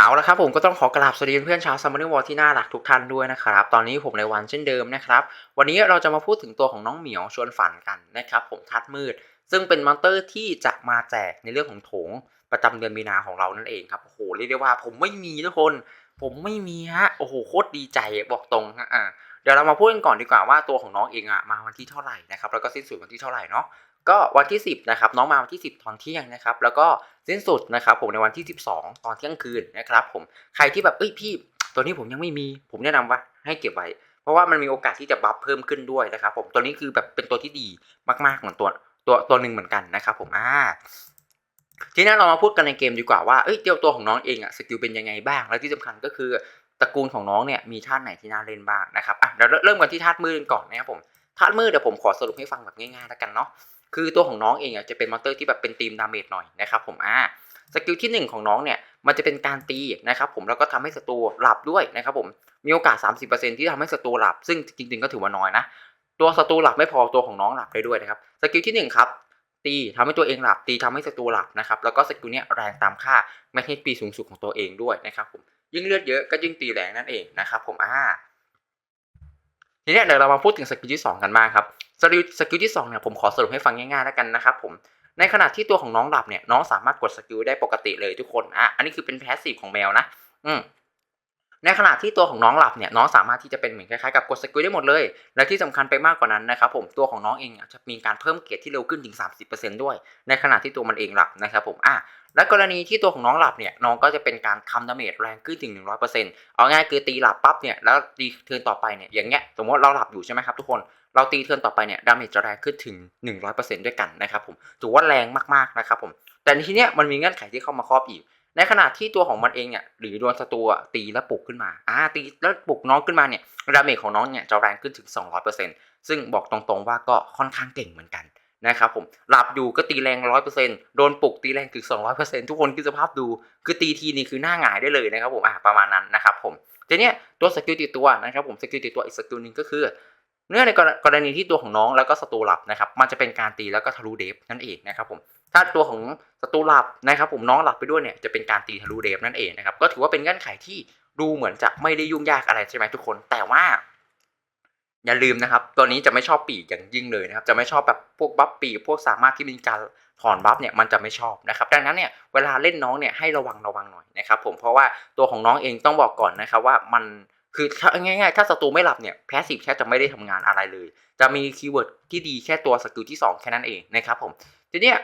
เอาละครับผมก็ต้องขอกราบสวัสดีเพื่อนชาวซัมเมอร์วอลที่น่ารักทุกท่านด้วยนะครับ ตอนนี้ผมในวันเช่นเดิมนะครับ วันนี้เราจะมาพูดถึงตัวของน้องเหมียวชวนฝันกันนะครับผมทัดมืด ซึ่งเป็นมอนเตอร์ที่จะมาแจกในเรื่องของโถงประจำเดือนมีนาของเรานั่นเองครับโอ้โหเรียกได้ว่าผมไม่มีทุกคน ผมไม่มีฮะโอ้โหโคตรดีใจบอกตรงฮะอ่าเดี๋ยวเรามาพูดกันก่อนดีกว่าว่าตัวของน้องเองอะมาวันที่เท่าไหร่นะครับแล้วก็สิ้นสุดวันที่เท่าไหร่เนาะ ก็วันที่ 10นะครับน้องมาวันที่ 10 ตอนเที่ยงนะครับแล้วก็สิ้นสุดนะครับผมในวันที่ 12 ตอนเที่ยงคืนนะครับผมใครที่แบบเอ้ยพี่ตัวนี้ผมยังไม่มี ผมแนะนำว่าให้เก็บไว้ เพราะว่ามันมีโอกาสที่จะบัฟเพิ่มขึ้นด้วยนะครับผมตัวนี้คือแบบเป็นตัวที่ดีมากๆเหมือนตัวตัวตัวหนึ่งเหมือนกันนะครับผมอ่าทีนี้เรามาพูดกันในเกมดีกว่าว่าเอ้ยเดียวตัวของน้องเองอะสกิลเป็นยังไงบ้าง และที่สำคัญก็คือตระกูลของน้องเนี่ยมีธาตุไหนที่น่าเล่นบ้างนะครับอะเดี๋ยวเริ่มกันที่ธาตุมืดก่อนนะครับผมธามืดเดี๋ยวผมขอสรุปให้ฟังแบบง่ายๆแล้วกันเนาะ คือตัวของน้องเองอะจะเป็นมอนเตอร์ที่แบบเป็นทีมดาเมจหน่อยนะครับผมอ่าสกิลที่ 1 ของน้องเนี่ยมันจะเป็นการตีนะครับผมแล้วก็ทำให้ศัตรูหลับด้วยนะครับผมมีโอกาส 30%ที่ทำให้ศัตรูหลับ ซึ่งจริงๆก็ถือว่าน้อยนะ ตัวศัตรูหลับไม่พอตัวของน้องหลับได้ด้วยนะครับสกิลที่1ครับตีทำให้ตัวเองหลับตีทำให้ศัตรูหลับนะครับแล้วก็สกิลเนี้ยแรงตามค่าแมกเนตปีสูงสุดของตัวเองด้วยนะครับผมยิ่งเลือดเยอะก็ยิ่งตีแรงนั่นเองนะครับผมอ่า ทีนี้เดี๋ยวเรามาพูดถึงสกิลที่2กันบ้างครับสกิลสกิลที่2เนี่ยผมขอสรุปให้ฟังง่ายๆแล้วกันนะครับผมในขณะที่ตัวของน้องหลับเนี่ยน้องสามารถกดสกิลได้ปกติเลยทุกคนอะอันนี้คือเป็นแพสซีฟของแมวนะ อืม ในขณะที่ตัวของน้องหลับเนี่ยน้องสามารถที่จะเป็นเหมือนคล้ายๆกับกดสกิลได้หมดเลย และที่สำคัญไปมากกว่านั้นนะครับผมตัวของน้องเองจะมีการเพิ่มเกียรติที่เร็วขึ้นถึง 30%ด้วย ในขณะที่ตัวมันเองหลับนะครับผมอะและกรณีที่ตัวของน้องหลับเนี่ยน้องก็จะเป็นการทำดาเมจแรงขึ้นถึง 100%เอาง่ายคือตีหลับปั๊บเนี่ยแล้วตีเทิร์นต่อไปเนี่ยอย่างเงี้ยสมมติเราหลับอยู่ใช่ไหมครับทุกคนเราตีเทิร์นต่อไปเนี่ยดาเมจจะแรงขึ้นถึง 100%ด้วยกันนะครับผมถือว่าแรงมากๆนะครับผมแต่ในที่เนี้ยมันมีเงื่อนไขที่เข้ามาครอบอีก ในขณะที่ตัวของมันเองเนี่ยหรือโดนศัตรูตีแล้วปลุกขึ้นมาอ่าตีแล้วปลุกน้องขึ้นมาเนี่ยดาเมจของน้องเนี่ยจะแรงขึ้นถึง 200%ซึ่งบอกตรงๆว่าก็ค่อนข้างเก่งเหมือนกันนะครับผมหลับอยู่ก็ตีแรงร้อยเปอร์เซ็นต์โดนปลุกตีแรงถึงสองร้อยเปอร์เซ็นต์ทุกคนคิดสภาพดู คือตีทีนี่คือหน้าหงายได้เลยนะครับผมอะประมาณนั้นนะครับผมทีเนี้ยตัวสกิลติดตัวนะครับผมสกิลติดตัวอีกสกิลหนึ่งก็คือ เนื่องในกรณีที่ตัวของน้องแล้วก็ศัตรูหลับนะครับ มันจะเป็นการตีแล้วก็ทะลุเดฟนั่นเองนะครับผม ถ้าตัวของศัตรูหลับนะครับ ผมน้องหลับไปด้วยเนี่ยจะเป็นการตีทะลุเดฟนั่นเองนะครับ ก็ถือว่าเป็นเงื่อนไขที่ดูเหมือนจะไม่ได้ยุ่งยากอะไรใช่ไหมทุกคน แต่ว่า อย่าลืมนะครับ ตัวนี้จะไม่ชอบปีกอย่างยิ่งเลยนะครับ จะไม่ชอบแบบพวกบัฟปีกพวกสามารถที่มีการถอนบัฟเนี่ยมันจะไม่ชอบนะครับ ดังนั้นเนี่ยเวลาเล่นน้องเนี่ยให้ระวังระวังหน่อยนะครับ ผมเพราะว่าตัวของน้องเองต้องบอกก่อนนะครับว่ามัน คือถ้าง่ายๆ ถ้าศัตรูไม่หลับเนี่ยแพสซีฟแค่จะไม่ได้ทำงานอะไรเลย จะมีคีย์เวิร์ดที่ดีแค่ตัวสกิลที่ 2 แค่นั้นเองนะครับผมทีเนี้ย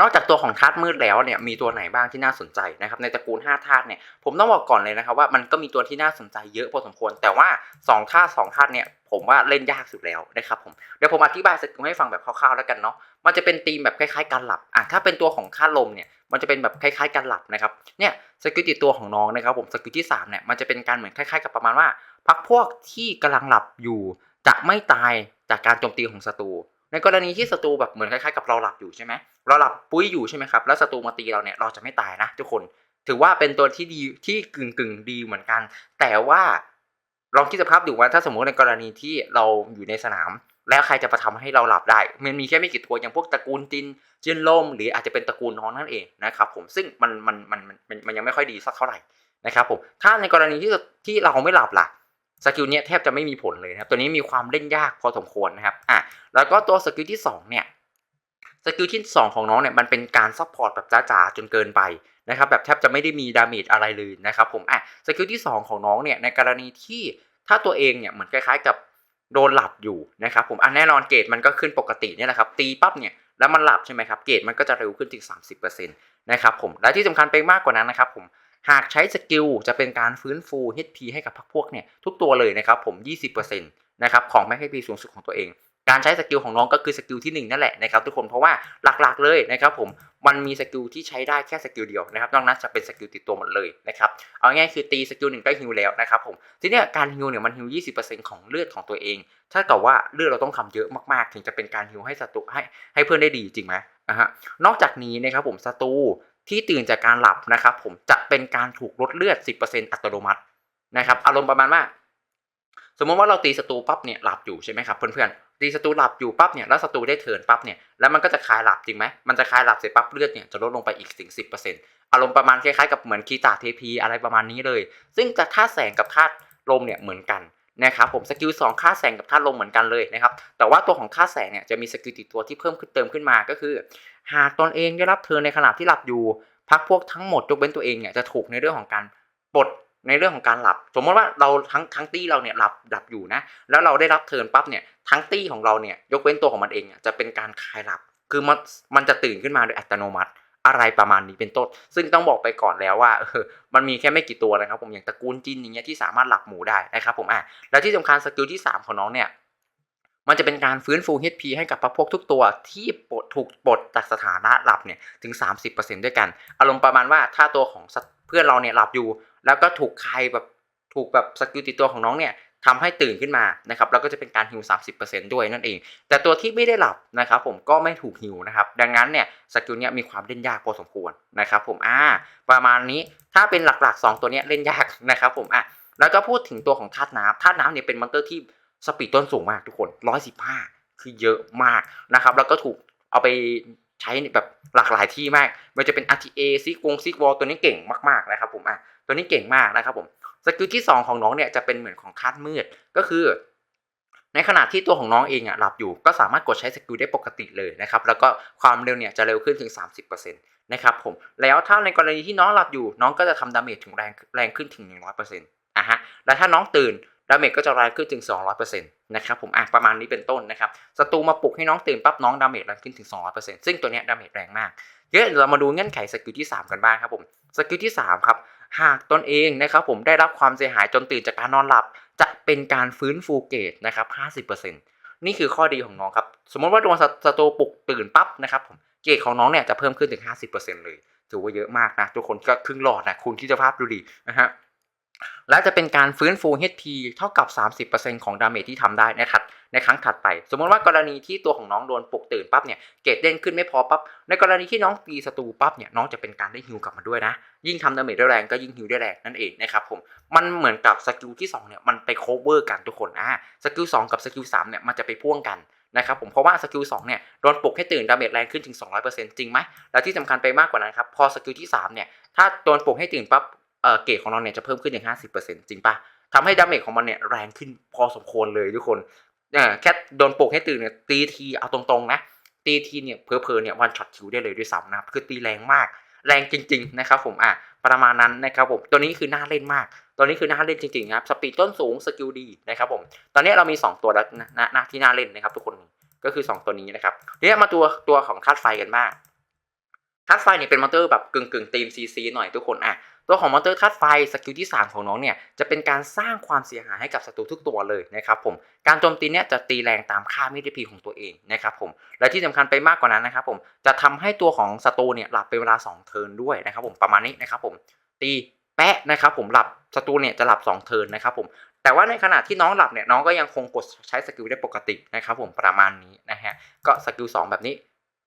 นอกจากตัวของธาตุมืดแล้วเนี่ยมีตัวไหนบ้างที่น่าสนใจนะครับในตระกูล5ธาตุเนี่ยผมต้องบอกก่อนเลยนะครับว่ามันก็มีตัวที่น่าสนใจเยอะพอสมควร แต่ว่า2ธาตุ2ธาตุเนี่ยผมว่าเล่นยากสุดแล้วนะครับผมเดี๋ยวผมอธิบายสกิลให้ฟังแบบคร่าวๆแล้วกันเนาะมันจะเป็นธีมแบบคล้ายๆการหลับอะถ้าเป็นตัวของธาตุลมเนี่ยมันจะเป็นแบบคล้ายๆการหลับนะครับเนี่ยสกิลติดตัวของน้องนะครับผมสกิลที่3เนี่ยมันจะเป็นการเหมือนคล้ายๆกับประมาณว่าพักพวกที่กำลังหลับอยู่ จะไม่ตายจากการโจมตีของศัตรูในกรณีที่ศัตรูแบบเหมือนคล้ายๆกับเราหลับอยู่ใช่ไหม เราหลับปุ้ยอยู่ใช่ไหมครับแล้วศัตรูมาตีเราเนี่ยเราจะไม่ตายนะทุกคน ถือว่าเป็นตัวที่ดีที่กึ่งกึ่งดีเหมือนกัน แต่ว่าลองคิดสภาพดูว่าถ้าสมมติในกรณีที่เราอยู่ในสนาม แล้วใครจะมาทำให้เราหลับได้ มันมีแค่ไม่กี่ตัวอย่างพวกตระกูลจินจินลมหรืออาจจะเป็นตระกูลน้องนั่นเองนะครับผมซึ่งมันมันมันมันมันยังไม่ค่อยดีสักเท่าไหร่นะครับผมถ้าในกรณีที่ที่เราไม่หลับล่ะสกิลเนี้ยแทบจะไม่มีผลเลยนะครับตัวนี้มีความเล่นยากพอสมควรนะครับอะแล้วก็ตัวสกิลที่2เนี่ย สกิลที่ 2 ของน้องเนี่ยมันเป็นการซัพพอร์ตแบบจ้าๆจนเกินไปนะครับแบบแทบจะไม่ได้มีดาเมจอะไรเลยนะครับผมอะสกิลที่ 2 ของน้องเนี่ยในกรณีที่ถ้าตัวเองเนี่ยเหมือนคล้ายๆกับโดนหลับอยู่นะครับผมอันแน่นอนเกรดมันก็ขึ้นปกติเนี่ยแหละครับตีปั๊บเนี่ยแล้วมันหลับใช่ไหมครับเกรดมันก็จะเร็วขึ้นถึง 30%นะครับผมและที่สำคัญไปมากกว่านั้นนะครับผมหากใช้สกิลจะเป็นการฟื้นฟู HP ให้กับพรรคพวกเนี่ยทุกตัวเลยนะครับผม 20%นะครับของแม็ก HP สูงสุดของตัวเอง การใช้สกิลของน้องก็คือสกิลที่ 1 นั่นแหละนะครับทุกคนเพราะว่าหลักๆเลยนะครับผมมันมีสกิลที่ใช้ได้แค่สกิลเดียวนะครับนอกนั้นจะเป็นสกิลติดตัวหมดเลยนะครับเอาง่ายๆคือตีสกิลหนึ่งก็ฮิวแล้วนะครับผมทีเนี้ยการฮิวเนี่ยมันฮิว20%ของเลือดของตัวเอง ถ้าเกิดว่าเลือดเราต้องทำเยอะมากๆ ถึงจะเป็นการฮิวให้ศัตรูให้ให้เพื่อนได้ดีจริงไหมอะฮะนอกจากนี้นะครับผมศัตรูที่ตื่นจากการหลับนะครับผมจะเป็นการถูกลดเลือด 10%อัตโนมัตินะครับอารมณ์ประมาณว่า สมมติว่าเราตีศัตรูปั๊บเนี่ยหลับอยู่ใช่ไหมครับเพื่อนๆ ตีศัตรูหลับอยู่ปั๊บเนี่ยแล้วศัตรูได้เทิร์นปั๊บเนี่ยแล้วมันก็จะคลายหลับจริงไหมมันจะคลายหลับเสร็จปั๊บเลือดเนี่ยจะลดลงไปอีกถึงสิบเปอร์เซ็นต์อารมณ์ประมาณคล้ายๆกับเหมือนคีตาเทพีอะไรประมาณนี้เลย ซึ่งจะธาตุแสงกับธาตุลมเนี่ยเหมือนกันนะครับผมสกิล2ค่าแสงกับธาตุลมเหมือนกันเลยนะครับแต่ว่าตัวของค่าแสงเนี่ยจะมีสกิลติดตัวที่เพิ่มขึ้นเติมขึ้นมาก็คือ หากตนเองได้รับเทิร์นในขณะที่หลับอยู่พักพวกทั้งหมดยกเว้นตัวเองเนี่ยจะถูกในเรื่องของการปลด ในเรื่องของการหลับ สมมติว่าเราทั้งทั้งตี้เราเนี่ยหลับหลับอยู่นะ แล้วเราได้รับเทิร์นปั๊บเนี่ยทั้งตี้ของเราเนี่ยยกเว้นตัวของมันเองจะเป็นการคลายหลับ คือมันมันจะตื่นขึ้นมาโดยอัตโนมัติอะไรประมาณนี้เป็นต้น ซึ่งต้องบอกไปก่อนแล้วว่าเออมันมีแค่ไม่กี่ตัวนะครับ ผมอย่างตระกูลจินอย่างเงี้ยที่สามารถหลับหมูได้นะครับผมอะแล้วที่สำคัญสกิลที่ 3 ของน้องเนี่ยมันจะเป็นการฟื้นฟู HP ให้กับพรรคพวกทุกตัวที่ปลดถูกปลดจากสถานะหลับเนี่ยถึง 30%ด้วยกัน อารมณ์ประมาณว่าถ้าตัวของสัตว์เพื่อนเราเนี่ยหลับอยู่ แล้วก็ถูกใครแบบถูกแบบสกิลติดตัวของน้องเนี่ยทำให้ตื่นขึ้นมานะครับแล้วก็จะเป็นการฮิว30%ด้วยนั่นเอง แต่ตัวที่ไม่ได้หลับนะครับผมก็ไม่ถูกฮิวนะครับดังนั้นเนี่ยสกิลเนี้ยมีความเล่นยากพอสมควรนะครับผมอ่าประมาณนี้ถ้าเป็นหลักๆ 2 ตัวเนี้ยเล่นยากนะครับผมอะแล้วก็พูดถึงตัวของธาตุน้ำธาตุน้ำเนี่ยเป็นมอนเตอร์ที่สปีดต้นสูงมากทุกคน 115 คือเยอะมากนะครับแล้วก็ถูกเอาไปใช้แบบหลากหลายที่มาก มันจะเป็น RTA ซิกวงซิกวอลตัวนี้เก่งมากๆนะครับผมอะ ตัวนี้เก่งมากนะครับผมสกิลที่ 2 ของน้องเนี่ยจะเป็นเหมือนของธาตุมืดก็คือ ในขณะที่ตัวของน้องเองอะหลับอยู่ ก็สามารถกดใช้สกิลได้ปกติเลยนะครับแล้วก็ความเร็วเนี่ยจะเร็วขึ้นถึง 30%นะครับผมแล้วถ้าในกรณีที่น้องหลับอยู่ น้องก็จะทำดาเมจถึงแรงแรงขึ้นถึง 100%อะฮะแล้วถ้าน้องตื่นดาเมจก็จะแรงขึ้นถึง 200%นะครับผมอะประมาณนี้เป็นต้นนะครับศัตรูมาปลุกให้น้องตื่นปั๊บน้องดาเมจแรงขึ้นถึง 200%ซึ่งตัวเนี้ยดาเมจแรงมากเดี๋ยวเรามาดูเงื่อนไขสกิลที่ 3 กันบ้างครับผมสกิลที่3ครับ หากตนเองนะครับผมได้รับความเสียหายจนตื่นจากการนอนหลับ จะเป็นการฟื้นฟูเกตนะครับ 50%นี่คือข้อดีของน้องครับ สมมติว่าโดนสตูปลุกตื่นปั๊บนะครับผมเกตของน้องเนี่ยจะเพิ่มขึ้นถึง 50%เลย ถือว่าเยอะมากนะ ทุกคนก็ครึ่งหลอดนะคุณที่จะภาพดูดีนะฮะ และจะเป็นการฟื้นฟู HP เท่ากับ 30%ของดาเมจที่ทำได้นะครับในครั้งถัดไป สมมติว่ากรณีที่ตัวของน้องโดนปลุกตื่นปั๊บเนี่ยเกรดเด้งขึ้นไม่พอปั๊บในกรณีที่น้องตีศัตรูปั๊บเนี่ยน้องจะเป็นการได้ฮิวกลับมาด้วยนะ ยิ่งทำดาเมจได้แรงก็ยิ่งฮิวได้แรงนั่นเองนะครับผมมันเหมือนกับสกิลที่2เนี่ยมันไปโคเวอร์กันทุกคนอ่าสกิล2กับสกิล3เนี่ยมันจะไปพ่วงกันนะครับผมเพราะว่าสกิล2เนี่ยโดนปลุกให้ตื่นดาเมจแรงขึ้นถึง 200%จริงไหมแล้วที่สำคัญไปมากกว่านั้นครับพอสกิลที่3เนี่ยถ้าโดนปลุกให้ตื่นปั๊บ เออเกรดของเราเนี่ยจะเพิ่มขึ้นถึง50%จริงปะทำให้ดาเมจของมันเนี่ยแรงขึ้นพอสมควรเลยทุกคนอ่าแค่โดนปกให้ตื่นเนี่ยตีทีเอาตรงๆนะตีทีเนี่ยเพอๆเนี่ยวันช็อตคิวได้เลยด้วยซ้ำนะครับคือตีแรงมาก แรงจริง ๆ นะครับผมอะประมาณนั้นนะครับผมตัวนี้คือน่าเล่นมาก ตัวนี้คือน่าเล่นจริงๆครับสปีดต้นสูงสกิลดีนะครับผมตอนนี้เรามี 2 ตัวแล้วนะนะที่น่าเล่นนะครับทุกคนก็คือ 2 ตัวนี้นะครับทีนี้มาตัวตัวของธาตุไฟกันบ้างธาตุไฟเนี่ยเป็นมอเตอร์แบบกึ่งกึ่งๆทีมซีซีหน่อยทุกคนอะ ตัวของมอเตอร์ธาตุไฟสกิลที่ 3 ของน้องเนี่ยจะเป็นการสร้างความเสียหายให้กับศัตรูทุกตัวเลยนะครับผมการโจมตีเนี่ยจะตีแรงตามค่ามิดพีของตัวเองนะครับผมและที่สำคัญไปมากกว่านั้นนะครับผมจะทำให้ตัวของศัตรูเนี่ยหลับเป็นเวลา 2 เทิร์นด้วยนะครับผมประมาณนี้นะครับผมตีแปะนะครับผมหลับศัตรูเนี่ยจะหลับ 2 เทิร์นนะครับผมแต่ว่าในขณะที่น้องหลับเนี่ยน้องก็ยังคงกดใช้สกิลได้ปกตินะครับผมประมาณนี้นะฮะก็สกิล2แบบนี้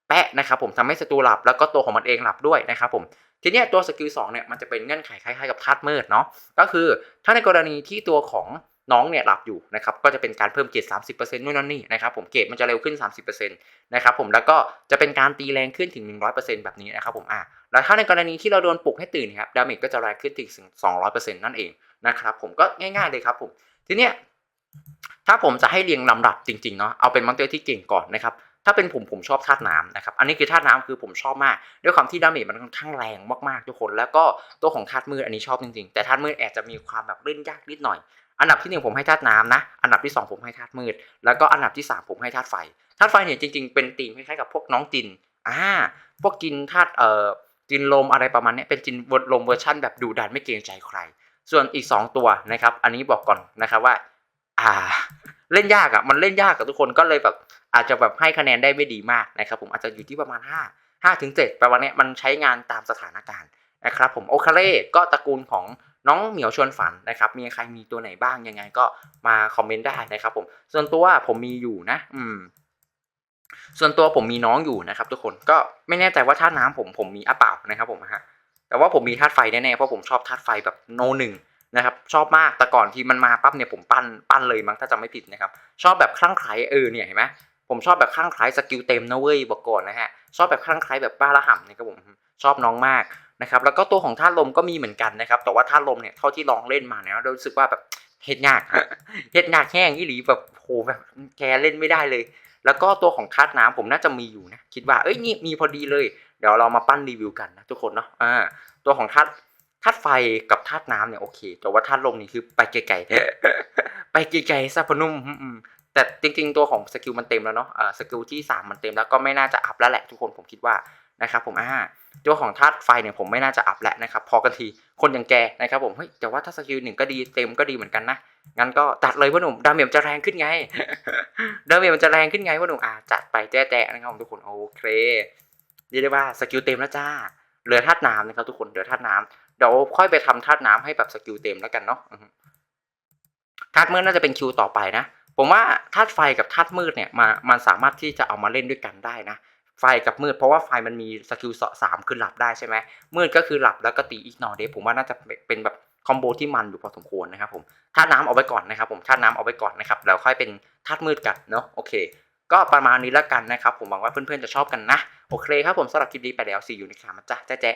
แปะนะครับผมทำให้ศัตรูหลับแล้วก็ตัวของมันเองหลับด้วยนะครับผมทีนี้ตัวสกิล2เนี่ยมันจะเป็นเงื่อนไขคล้ายๆกับธาตุมืดเนาะก็คือถ้าในกรณีที่ตัวของน้องเนี่ยหลับอยู่นะครับก็จะเป็นการเพิ่มเกรด30%นู่นนั่นนี่นะครับผมเกรดมันจะเร็วขึ้น 30%นะครับผมแล้วก็จะเป็นการตีแรงขึ้นถึง 100%แบบนี้นะครับผมอะแล้วถ้าในกรณีที่เราโดนปลุกให้ตื่นครับดาเมจก็จะแรงขึ้นถึง 200%นั่นเองนะครับผมก็ง่ายๆเลยครับผมทีเนี้ยถ้าผมจะให้เรียงลำดับจริงๆเนาะเอาเป็นมอนเตอร์ที่เก่งก่อนนะครับ ถ้าเป็นผมผมชอบธาตุน้ำนะครับ อันนี้คือธาตุน้ำคือผมชอบมาก ด้วยความที่ดาเมจมันค่อนข้างแรงมากๆทุกคน แล้วก็ตัวของธาตุมืดอันนี้ชอบจริงๆ แต่ธาตุมืดอาจจะมีความแบบเล่นยากนิดหน่อย อันดับที่หนึ่งผมให้ธาตุน้ำนะ อันดับที่สองผมให้ธาตุมืด แล้วก็อันดับที่สามผมให้ธาตุไฟ ธาตุไฟเนี่ยจริง ๆ เป็นตีมคล้ายๆกับพวกน้องจิน อ่า พวกจินธาตุเอ่อจินลมอะไรประมาณนี้เป็นจินลมเวอร์ชั่นแบบดุดันไม่เกรงใจใคร ส่วนอีกสองตัวนะครับ อันนี้บอกก่อนนะครับว่า อ่า เล่นยากอะ่ะ มันเล่นยากกับทุกคนก็เลยแบบ อาจจะแบบให้คะแนนได้ไม่ดีมากนะครับผมอาจจะอยู่ที่ประมาณ 5 5ถึง7ประมาณนี้มันใช้งานตามสถานการณ์นะครับผมโอคาเล่ก็ตระกูลของน้องเหมียวชวนฝันนะครับ มีใครมีตัวไหนบ้างยังไงก็มาคอมเมนต์ได้นะครับผม ส่วนตัวผมมีอยู่นะ อืม ส่วนตัวผมมีน้องอยู่นะครับ ทุกคนก็ไม่แน่ใจว่าธาน้ำผมผมมีอะเปล่านะครับ ผมฮะแต่ว่าผมมีธาตุไฟแน่ๆเพราะผมชอบธาตุไฟแบบโนหนึ่งนะครับ ชอบมากแต่ก่อนที่มันมาปั๊บเนี่ยผมปั้นปั้นเลยมั้งถ้าจำไม่ผิดนะครับ ชอบแบบคลั่งไคล้เออเนี่ยเห็นไหม ผมชอบแบบคลั่งคล้ายสกิลเต็มนะเว้ยบอกก่อนนะฮะชอบแบบคลั่งคล้ายแบบบ้าระห่ำนะครับผมชอบน้องมากนะครับแล้วก็ตัวของธาลมก็มีเหมือนกันนะครับแต่ว่าธาลมเนี่ยเท่าที่ลองเล่นมาเนี่ยเรารู้สึกว่าแบบเฮ็ดยากเฮ็ดยากแห้งอีหลีแบบโหแบบแกเล่นไม่ได้เลย แล้วก็ตัวของธาตุน้ำผมน่าจะมีอยู่นะคิดว่าเอ้ยนี่มีพอดีเลย เดี๋ยวเรามาปั้นรีวิวกันนะทุกคนเนาะอ่าตัวของธาตุธาตุไฟกับธาตุน้ำเนี่ยโอเค แต่ว่าธาตุลมนี่คือไปไกลๆไปไกลๆซะพนุ่ม แต่จริงๆตัวของสกิลมันเต็มแล้วเนาะอ่าสกิลที่สามมันเต็มแล้วก็ไม่น่าจะอัพแล้วแหละทุกคนผมคิดว่านะครับผมอ่าตัวของธาตุไฟเนี่ยผมไม่น่าจะอัพแล้วนะครับพอกันทีคนอย่างแกนะครับผมเฮ้ยแต่ว่าถ้าสกิลหนึ่งก็ดีเต็มก็ดีเหมือนกันนะงั้นก็จัดเลยพ่อหนุ่มดาเมจจะแรงขึ้นไงดาเมจมันจะแรงขึ้นไงพ่อหนุ่มอ่าจัดไปแจ๊ะๆนะครับผมทุกคนโอเคเรียกได้ว่าสกิลเต็มแล้วจ้าเหลือธาตุน้ำนะครับทุกคนเหลือธาตุน้ำเดี๋ยวค่อยไปทำธาตุน้ำให้แบบสกิลเต็มแล้วกันเนาะธาตุมืดน่าจะเป็นคิวต่อไปนะ ผมว่าธาตุไฟกับธาตุมืดเนี่ยมามันสามารถที่จะเอามาเล่นด้วยกันได้นะ ไฟกับมืดเพราะว่าไฟมันมีสกิลสามคือหลับได้ใช่ไหมมืดก็คือหลับแล้วก็ตีอีกนอเดฟผมว่าน่าจะเป็นแบบคอมโบที่มันอยู่พอสมควรนะครับผมธาตุน้ำเอาไว้ก่อนนะครับผมธาตุน้ำเอาไว้ก่อนนะครับแล้วค่อยเป็นธาตุมืดกันเนาะโอเค ก็ประมาณนี้แล้วกันนะครับผมหวังว่าเพื่อนๆจะชอบกันนะ โอเคครับผมสำหรับคลิปนี้ไปแล้ว see you ในคลิปนจ๊ะแจ๊ะ